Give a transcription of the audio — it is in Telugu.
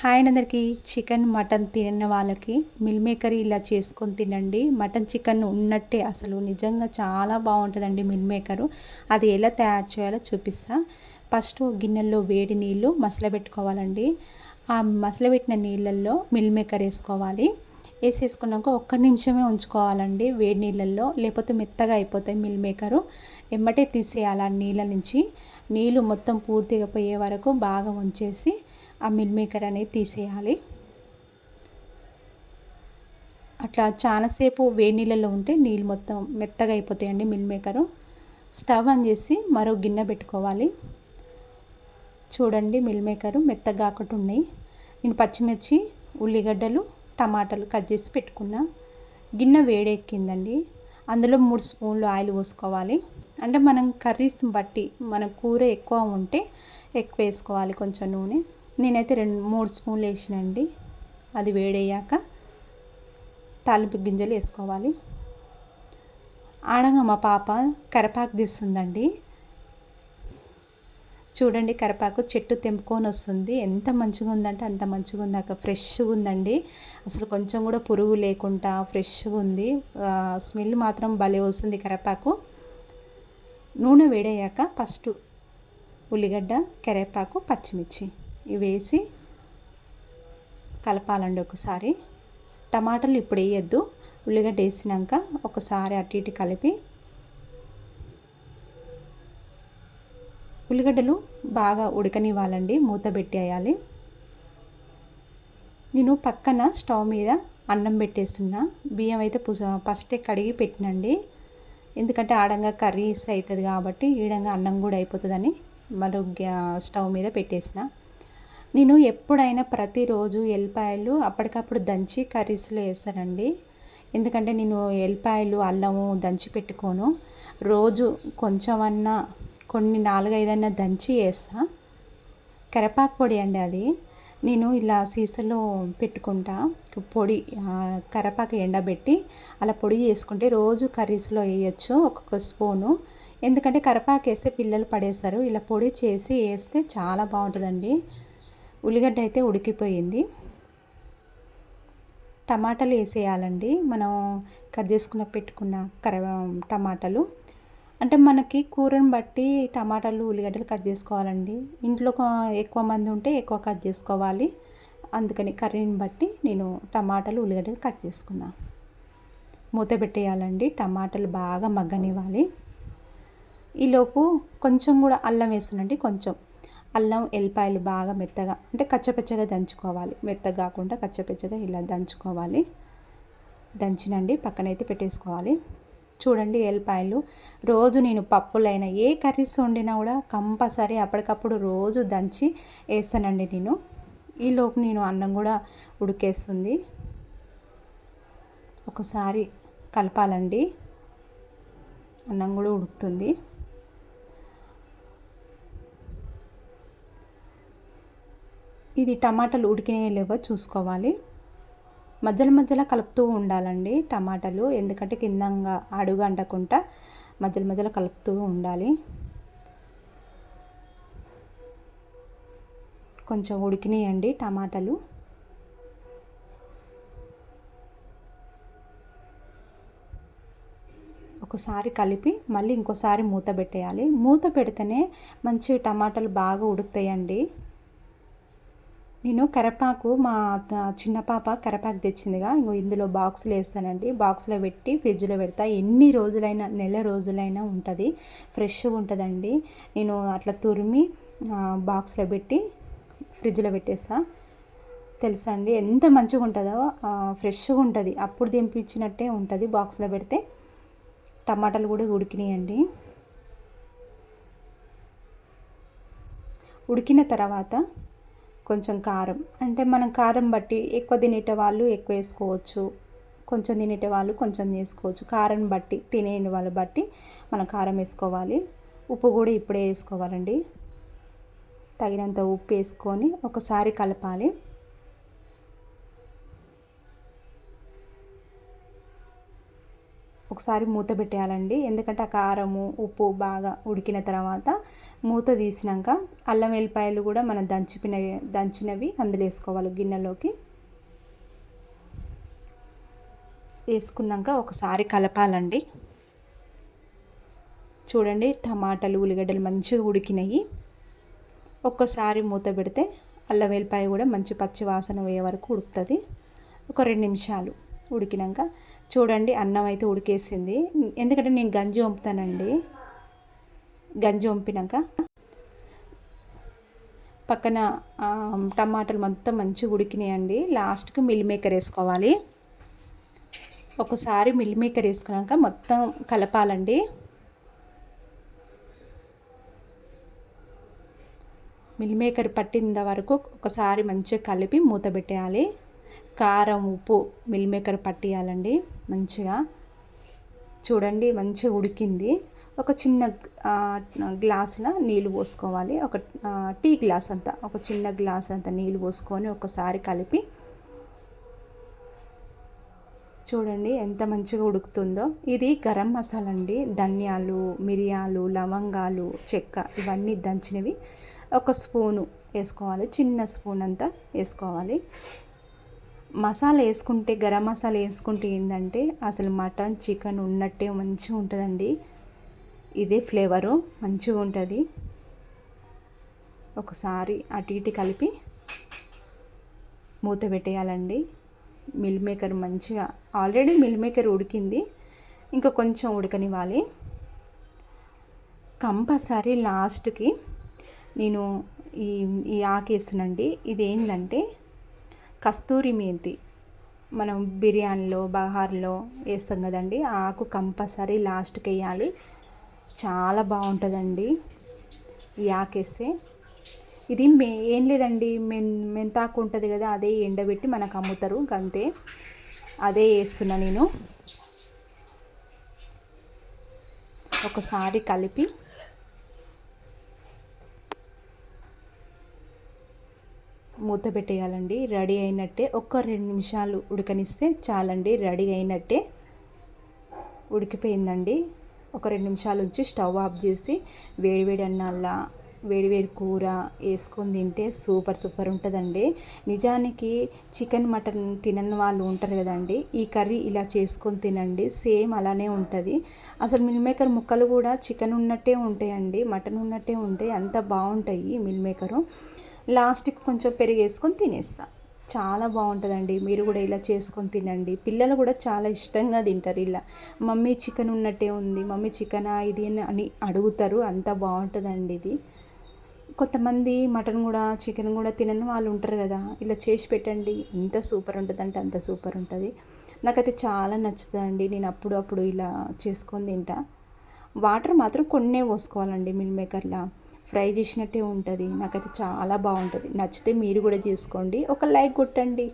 హాయ్ అందరికీ. చికెన్ మటన్ తిన్న వాళ్ళకి మిల్ మేకర్ ఇలా చేసుకొని తినండి. మటన్ చికెన్ ఉన్నట్టే అసలు నిజంగా చాలా బాగుంటుందండి మిల్ మేకరు. అది ఎలా తయారు చేయాలో చూపిస్తా. ఫస్ట్ గిన్నెల్లో వేడి నీళ్ళు మసలబెట్టుకోవాలండి ఆ మసలబెట్టిన నీళ్ళల్లో మిల్ మేకర్ వేసుకోవాలి. వేసేసుకున్నాక ఒక్క నిమిషమే ఉంచుకోవాలండి వేడి నీళ్ళల్లో. లేకపోతే మెత్తగా అయిపోతాయి మిల్ మేకరు. ఎమ్మటే తీసేయాలి ఆ నీళ్ళ నుంచి. నీళ్ళు మొత్తం పూర్తిగా పోయే వరకు బాగా ఉంచేసి ఆ మిల్ మేకర్ అనేది తీసేయాలి. అట్లా చాలాసేపు వేడి నీళ్ళలో ఉంటే నీళ్ళు మొత్తం మెత్తగా అయిపోతాయండి మిల్ మేకరు. స్టవ్ ఆన్ చేసి మరో గిన్నె పెట్టుకోవాలి. చూడండి మిల్ మేకరు మెత్తగా కాకుండా ఉన్నాయి నేను పచ్చిమిర్చి ఉల్లిగడ్డలు టమాటాలు కట్ చేసి పెట్టుకున్నా. గిన్నె వేడెక్కిందండి. అందులో మూడు స్పూన్లు ఆయిల్ పోసుకోవాలి. అంటే మనం కర్రీస్ బట్టి మన కూర ఎక్కువ ఉంటే ఎక్కువ వేసుకోవాలి కొంచెం నూనె. నేనైతే రెండు మూడు స్పూన్లు వేసినండి. అది వేడయ్యాక తాలింపు గింజలు వేసుకోవాలి. ఆడగా మా పాప కరపాకు తీస్తుందండి. చూడండి కరపాకు చెట్టు తెంపుకొని వస్తుంది. ఎంత మంచిగా ఉందంటే అంత మంచిగా ఉంది. అక్కడ ఫ్రెష్గా ఉందండి. అసలు కొంచెం కూడా పురుగు లేకుండా ఫ్రెష్గా ఉంది. స్మెల్ మాత్రం భలే వస్తుంది కరపాకు నూనె వేడయ్యాక ఫస్ట్ ఉల్లిగడ్డ కరివేపాకు పచ్చిమిర్చి. వేసి కలపాలండి ఒకసారి. టమాటాలు ఇప్పుడు వేయద్దు. ఉల్లిగడ్డ వేసినాక ఒకసారి అటు ఇటు కలిపి ఉల్లిగడ్డలు బాగా ఉడకనివ్వాలండి. మూత పెట్టేయాలి. నేను పక్కన స్టవ్ మీద అన్నం పెట్టేస్తున్నా. బియ్యం అయితే ఫస్టే కడిగి పెట్టినండి. ఎందుకంటే ఆడంగా కర్రీస్ అవుతుంది కాబట్టి ఈడంగా అన్నం కూడా అయిపోతుందని మరో స్టవ్ మీద పెట్టేసిన. నేను ఎప్పుడైనా ప్రతిరోజు ఎల్లిపాయలు అప్పటికప్పుడు దంచి కర్రీస్లో వేస్తానండి. ఎందుకంటే నేను ఎల్లిపాయలు అల్లము దంచి పెట్టుకోను. రోజు కొంచెమన్నా కొన్ని నాలుగైదన్నా దంచి వేస్తా. కరపాకు పొడి అండి అది. నేను ఇలా సీసలో పెట్టుకుంటా. పొడి కరపాకు ఎండబెట్టి అలా పొడి చేసుకుంటే రోజు కర్రీస్లో వేయచ్చు ఒక్కొక్క స్పూను. ఎందుకంటే కరపాకు వేస్తే పిల్లలు పడేస్తారు. ఇలా పొడి చేసి వేస్తే చాలా బాగుంటుందండి. ఉల్లిగడ్డ అయితే ఉడికిపోయింది. టమాటాలు వేసేయాలండి. మనం కట్ చేసుకున్న పెట్టుకున్న కర టమాటాలు. అంటే మనకి కూరని బట్టి టమాటాలు ఉల్లిగడ్డలు కట్ చేసుకోవాలండి. ఇంట్లో ఎక్కువ మంది ఉంటే ఎక్కువ కట్ చేసుకోవాలి. అందుకని కర్రీని బట్టి నేను టమాటాలు ఉల్లిగడ్డలు కట్ చేసుకున్నా. మూత పెట్టేయాలండి. టమాటాలు బాగా మగ్గనివ్వాలి. ఈలోపు కొంచెం కూడా అల్లం వేస్తుందండి కొంచెం. అల్లం ఎల్లిపాయలు బాగా మెత్తగా అంటే కచ్చపచ్చగా దంచుకోవాలి. మెత్తగా కాకుండా కచ్చపచ్చగా ఇలా దంచుకోవాలి. దంచినండి పక్కనైతే పెట్టేసుకోవాలి. చూడండి ఎల్లిపాయలు. రోజు నేను పప్పులైనా ఏ కర్రీస్ వండినా కూడా కంపల్సరీ అప్పటికప్పుడు రోజు దంచి వేస్తానండి నేను. ఈలోపు నేను అన్నం కూడా ఉడికేస్తుంది. ఒకసారి కలపాలండి. అన్నం కూడా ఉడుకుతుంది. ఇది టమాటాలు ఉడికినాయో లేవో చూసుకోవాలి. మధ్యలో మధ్యలో కలుపుతూ ఉండాలండి టమాటాలు. ఎందుకంటే కిందంగా అడుగు అంటకుండా మధ్యలో మధ్యలో కలుపుతూ ఉండాలి. కొంచెం ఉడికినాయండి టమాటాలు. ఒకసారి కలిపి మళ్ళీ ఇంకోసారి మూత పెట్టేయాలి. మూత పెడితేనే మంచి టమాటాలు బాగా ఉడుకుతాయండి. నేను కరపాకు మా చిన్న పాప కరపాకు తెచ్చిందిగా. ఇంకో ఇందులో బాక్సులు వేస్తానండి. బాక్స్లో పెట్టి ఫ్రిడ్జ్లో పెడతా. ఎన్ని రోజులైనా నెల రోజులైనా ఉంటుంది. ఫ్రెష్గా ఉంటుందండి. నేను అట్లా తురిమి బాక్స్లో పెట్టి ఫ్రిడ్జ్లో పెట్టేస్తా. తెలుసా అండి? ఎంత మంచిగా ఉంటుందో ఫ్రెష్గా ఉంటుంది. అప్పుడు దింపించినట్టే ఉంటుంది బాక్స్లో పెడితే. టమాటాలు కూడా ఉడికినాయండి. ఉడికిన తర్వాత కొంచెం కారం. అంటే మనం కారం బట్టి ఎక్కువ తినేట వాళ్ళు ఎక్కువ వేసుకోవచ్చు. కొంచెం తినేట వాళ్ళు కొంచెం వేసుకోవచ్చు. కారం బట్టి తినే వాళ్ళు బట్టి మనం కారం వేసుకోవాలి. ఉప్పు కూడా ఇప్పుడే వేసుకోవాలండి. తగినంత ఉప్పు వేసుకొని ఒకసారి కలపాలి. ఒకసారి మూత పెట్టేయాలండి. ఎందుకంటే ఆ కారము ఉప్పు బాగా ఉడికిన తర్వాత మూత తీసినాక అల్లం వెల్లిపాయలు కూడా మనం దంచిపిన దంచినవి అందులో వేసుకోవాలి గిన్నెలోకి. వేసుకున్నాక ఒకసారి కలపాలండి. చూడండి టమాటాలు ఉల్లిగడ్డలు మంచిగా ఉడికినాయి. ఒక్కసారి మూత పెడితే అల్లం వెల్లిపాయ కూడా మంచి పచ్చి వాసన పోయే వరకు ఉడుకుతుంది. ఒక రెండు నిమిషాలు ఉడికినాక చూడండి అన్నం అయితే ఉడికేసింది. ఎందుకంటే నేను గంజి వంపుతానండి. గంజి వంపినాక పక్కన టమాటాలు మొత్తం మంచిగా ఉడికినాయండి. లాస్ట్కి మిల్ మేకర్ వేసుకోవాలి. ఒకసారి మిల్ మేకర్ వేసుకున్నాక మొత్తం కలపాలండి. మిల్ మేకర్ పట్టిన వరకు ఒకసారి మంచిగా కలిపి మూత పెట్టేయాలి. కారం ఉప్పు మిల్ మేకర్ పట్టియాలండి. మంచిగా చూడండి మంచిగా ఉడికింది. ఒక చిన్న గ్లాసులో నీళ్ళు పోసుకోవాలి. ఒక టీ గ్లాస్ అంతా ఒక చిన్న గ్లాస్ అంతా నీళ్ళు పోసుకొని ఒకసారి కలిపి చూడండి ఎంత మంచిగా ఉడుకుతుందో. ఇది గరం మసాలా అండి ధనియాలు మిరియాలు లవంగాలు చెక్క ఇవన్నీ దంచినవి. ఒక స్పూను వేసుకోవాలి. చిన్న స్పూన్ అంతా వేసుకోవాలి. మసాలా వేసుకుంటే గరం మసాలా వేసుకుంటే ఏంటంటే అసలు మటన్ చికెన్ ఉన్నట్టే మంచిగా ఉంటుందండి. ఇదే ఫ్లేవరు మంచిగా ఉంటుంది. ఒకసారి అటు ఇటు కలిపి మూత పెట్టేయాలండి. మిల్ మేకర్ మంచిగా ఆల్రెడీ మిల్ మేకర్ ఉడికింది. ఇంకా కొంచెం ఉడకనివ్వాలి. కంపల్సరీ లాస్ట్కి నేను ఈ ఈ ఆకేస్తునండి ఇది ఏంటంటే కస్తూరి మెంతి మనం బిర్యానీలో బహార్లో వేస్తాం కదండి. ఆ ఆకు కంపల్సరీ లాస్ట్కి వేయాలి. చాలా బాగుంటుందండి. ఈ ఆకేస్తే ఇది మే ఏం లేదండి. మెన్ మెంతాకు ఉంటుంది కదా అదే ఎండబెట్టి మనకు అమ్ముతారు. అంతే అదే వేస్తున్నా నేను. ఒకసారి కలిపి మూత పెట్టేయాలండి. రెడీ అయినట్టే ఒక్క రెండు నిమిషాలు ఉడకనిస్తే చాలండి. రెడీ అయినట్టే ఉడికిపోయిందండి. ఒక రెండు నిమిషాలు ఉంచి స్టవ్ ఆఫ్ చేసి వేడివేడి అన్నాల్లా వేడివేడి కూర వేసుకొని తింటే సూపర్ సూపర్ ఉంటుందండి. నిజానికి చికెన్ మటన్ తినని వాళ్ళు ఉంటారు కదండి. ఈ కర్రీ ఇలా చేసుకొని తినండి. సేమ్ అలానే ఉంటుంది. అసలు మిల్ మేకర్ ముక్కలు కూడా చికెన్ ఉన్నట్టే ఉంటాయండి మటన్ ఉన్నట్టే ఉంటాయి. అంత బాగుంటాయి మిల్ మేకరు. లాస్ట్కి కొంచెం పెరిగేసుకొని తినేస్తాను తినేస్తా. చాలా బాగుంటుందండి. మీరు కూడా ఇలా చేసుకొని తినండి. పిల్లలు కూడా చాలా ఇష్టంగా తింటారు ఇలా. మమ్మీ చికెన్ ఉన్నట్టే ఉంది. మమ్మీ చికెనా ఇది అని అడుగుతారు. అంత బాగుంటుందండి ఇది. కొంతమంది మటన్ కూడా చికెన్ కూడా తినని వాళ్ళు ఉంటారు కదా. ఇలా చేసి పెట్టండి. ఎంత సూపర్ ఉంటుందంటే అంత సూపర్ ఉంటుంది. నాకైతే చాలా నచ్చుతుందండి. నేను అప్పుడు అప్పుడు ఇలా చేసుకొని తింటా. వాటర్ మాత్రం కొన్నే పోసుకోవాలండి మిల్ మేకర్లా. ఫ్రై చేసినట్టే ఉంటుంది. నాకైతే చాలా బాగుంటుంది. నచ్చితే మీరు కూడా చేసుకోండి. ఒక లైక్ కొట్టండి.